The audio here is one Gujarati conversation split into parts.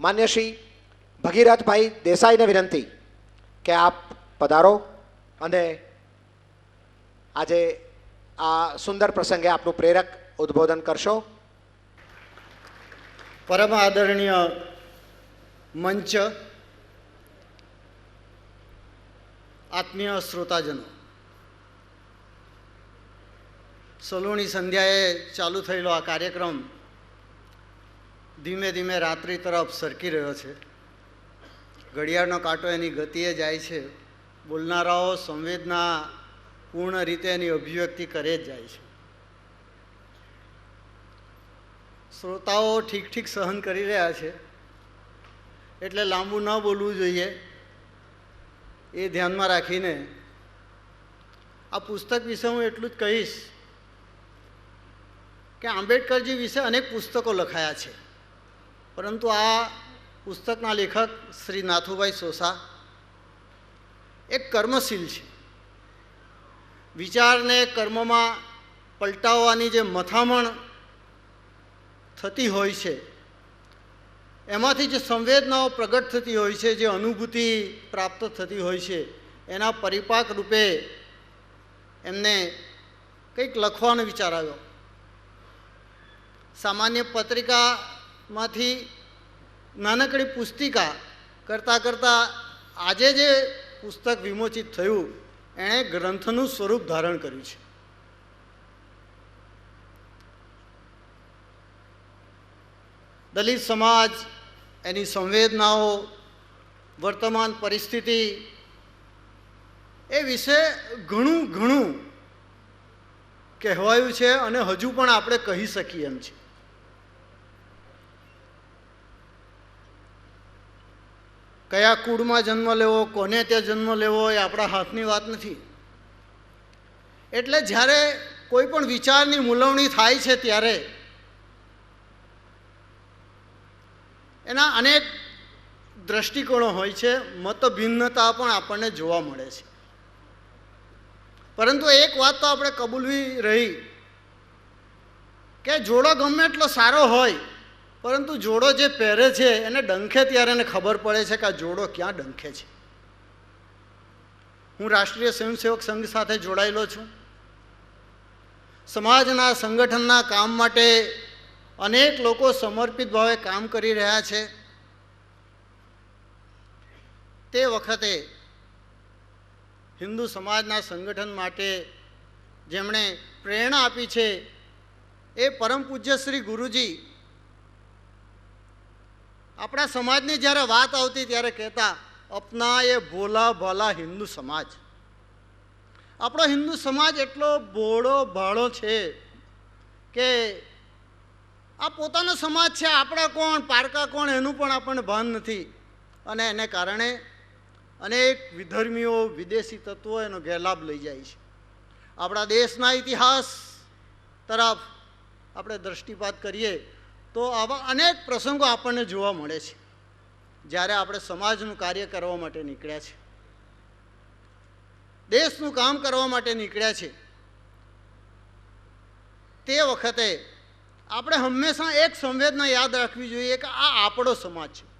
માન્ય શ્રી ભગીરથભાઈ દેસાઈને વિનંતી કે આપ પધારો અને આજે આ સુંદર પ્રસંગે આપનું પ્રેરક ઉદ્બોધન કરશો. પરમ આદરણીય મંચ આત્મીય શ્રોતાજનો, સલુણી સંધ્યાએ ચાલુ થયેલો આ કાર્યક્રમ ધીમે ધીમે રાત્રિ તરફ સરકી રહ્યો છે. ઘડિયાળનો કાંટો એની ગતિએ જાય છે. બોલનારાઓ સંવેદના પૂર્ણ રીતે એની અભિવ્યક્તિ કરે જ જાય છે. શ્રોતાઓ ઠીક ઠીક સહન કરી રહ્યા છે. એટલે લાંબુ ન બોલવું જોઈએ. એ ધ્યાનમાં રાખીને આ પુસ્તક વિશે હું એટલું જ કહીશ કે આંબેડકરજી વિશે અનેક પુસ્તકો લખાયા છે. પરંતુ આ પુસ્તકના લેખક શ્રી નાથુભાઈ સોસા એક કર્મશીલ છે. વિચારને કર્મમાં પલટાવવાની જે મથામણ થતી હોય છે, એમાંથી જે સંવેદનાઓ પ્રગટ થતી હોય છે, જે અનુભૂતિ પ્રાપ્ત થતી હોય છે, એના પરિપાક રૂપે એમને કંઈક લખવાનો વિચાર આવ્યો. સામાન્ય પત્રિકામાંથી નાનકડી પુસ્તિકા કરતાં કરતાં આજે જે પુસ્તક વિમોચિત થયું, એણે ગ્રંથનું સ્વરૂપ ધારણ કર્યું છે. દલિત સમાજ, એની સંવેદનાઓ, વર્તમાન પરિસ્થિતિ, એ વિશે ઘણું ઘણું કહેવાયું છે અને હજુ પણ આપણે કહી શકીએ એમ છે. કયા કુળમાં જન્મ લેવો, કોને ત્યાં જન્મ લેવો એ આપણા હાથની વાત નથી. એટલે જ્યારે કોઈ પણ વિચારની મૂલવણી થાય છે ત્યારે એના અનેક દ્રષ્ટિકોણો હોય છે, મતભિન્નતા પણ આપણને જોવા મળે છે. પરંતુ એક વાત તો આપણે કબૂલવી રહી કે જોડો ગમે એટલો સારો હોય પરંતુ જોડો જે પહેરે છે, એને ડંખે ત્યારે એને ખબર પડે છે કે આ જોડો ક્યાં ડંખે છે. હું રાષ્ટ્રીય સ્વયંસેવક સંઘ સાથે જોડાયેલો છું. સમાજના, સંગઠનના કામ માટે અનેક લોકો સમર્પિત ભાવે કામ કરી રહ્યા છે. તે વખતે હિન્દુ સમાજના સંગઠન માટે જેમણે પ્રેરણા આપી છે, એ પરમ પૂજ્ય શ્રી ગુરુજી આપણા સમાજની જ્યારે વાત આવતી ત્યારે કહેતા અપના એ ભોલા ભલા હિન્દુ સમાજ. આપણો હિન્દુ સમાજ એટલો ભોળો ભાળો છે કે આ પોતાનો સમાજ છે, આપણા કોણ, પારકા કોણ, એનું પણ આપણને ભાન નથી. અને એને કારણે અનેક વિધર્મીઓ, વિદેશી તત્વો એનો ગેરલાભ લઈ જાય છે. આપણા દેશના ઇતિહાસ તરફ આપણે દૃષ્ટિપાત કરીએ તો આવા અનેક પ્રસંગો આપણને જોવા મળે છે. જ્યારે આપણે સમાજનું કાર્ય કરવા માટે નીકળ્યા છે. દેશનું કામ કરવા માટે નીકળ્યા છે. તે વખતે આપણે હંમેશા એક સંવેદના યાદ રાખવી જોઈએ કે આ આપણો સમાજ છે.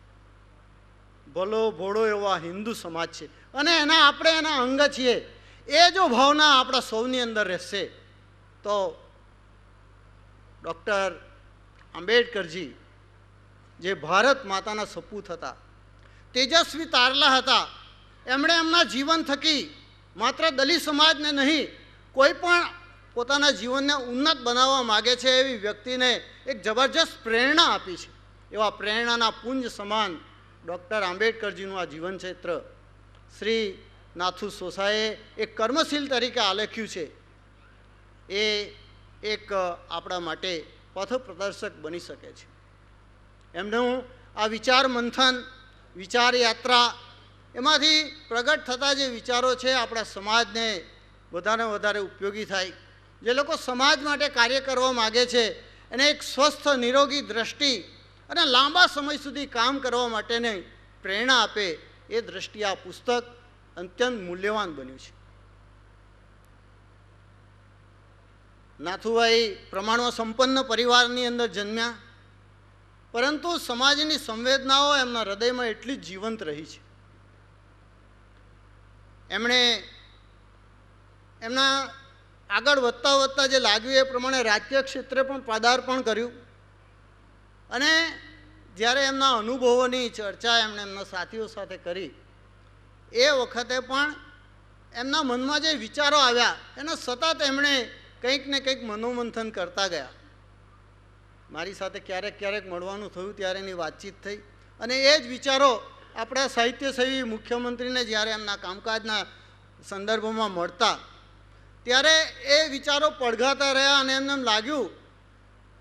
ભલો, ભોળો એવો હિન્દુ સમાજ છે. અને એના આપણે એના અંગ છીએ. એ જો ભાવના આપણા સૌની અંદર રહેશે, તો ડૉક્ટર આંબેડકરજી, જે ભારત માતાના સપૂત હતા, તેજસ્વી તારલા હતા, એમણે એમના જીવન થકી માત્ર દલિત સમાજને નહીં, કોઈ પણ પોતાના જીવનને ઉન્નત બનાવવા માગે છે એવી વ્યક્તિને એક જબરજસ્ત પ્રેરણા આપી છે. એવા પ્રેરણાના પુંજ સમાન ડૉક્ટર આંબેડકરજીનું આ જીવન શ્રી નાથુ સોસાએ એક કર્મશીલ તરીકે આલેખ્યું છે. એ એક આપણા માટે પથ પ્રદર્શક બની શકે છે. એમને આ વિચાર મંથન, વિચાર યાત્રા એમાંથી પ્રગટ થતા જે વિચારો છે આપણા સમાજને વધારે વધારે ઉપયોગી થાય. જે લોકો સમાજ માટે કાર્ય કરવા માગે છે, એને એક સ્વસ્થ, નિરોગી દ્રષ્ટિ અને લાંબા સમય સુધી કામ કરવા માટેની પ્રેરણા આપે એ દ્રષ્ટિએ આ પુસ્તક અત્યંત મૂલ્યવાન બન્યું છે. નાથુભાઈ પ્રમાણમાં સંપન્ન પરિવારની અંદર જન્મ્યા. પરંતુ સમાજની સંવેદનાઓ એમના હૃદયમાં એટલી જીવંત રહી છે. એમણે એમના આગળ વધતા વધતા જે લાગ્યું એ પ્રમાણે રાજકીય ક્ષેત્રે પણ પદાર્પણ કર્યું. અને જ્યારે એમના અનુભવોની ચર્ચા એમણે એમના સાથીઓ સાથે કરી, એ વખતે પણ એમના મનમાં જે વિચારો આવ્યા, એના સતત એમણે કંઈક ને કંઈક મનોમંથન કરતા ગયા. મારી સાથે ક્યારેક ક્યારેક મળવાનું થયું ત્યારે એની વાતચીત થઈ. અને એ જ વિચારો આપણા સાહિત્યસેવી મુખ્યમંત્રીને જ્યારે એમના કામકાજના સંદર્ભમાં મળતા, ત્યારે એ વિચારો પડઘાતા રહ્યા અને એમને એમ લાગ્યું,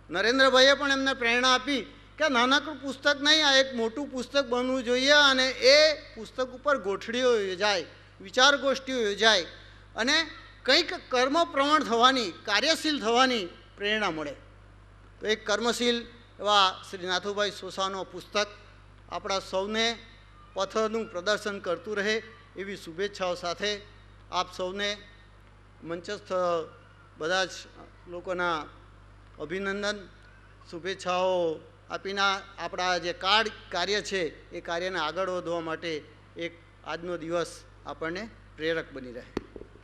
નરેન્દ્રભાઈએ પણ એમને પ્રેરણા આપી કે નાનકડું પુસ્તક નહીં, આ એક મોટું પુસ્તક બનવું જોઈએ અને એ પુસ્તક ઉપર ગોઠડીઓ યોજાય વિચાર ગોષ્ઠીઓ યોજાય. અને કંઈક કર્મપ્રવણ થવાની, કાર્યશીલ થવાની પ્રેરણા મળે. તો એક કર્મશીલ એવા શ્રી નાથુભાઈ સોસાનો પુસ્તક આપણા સૌને પથનું પ્રદર્શન કરતું રહે એવી શુભેચ્છાઓ સાથે આપ સૌને મંચસ્થ બધા જ લોકોના અભિનંદન, શુભેચ્છાઓ આપીને આપણા જે કાર્ડ કાર્ય છે એ કાર્યને આગળ વધવા માટે એક આજનો દિવસ આપણને પ્રેરક બની રહે.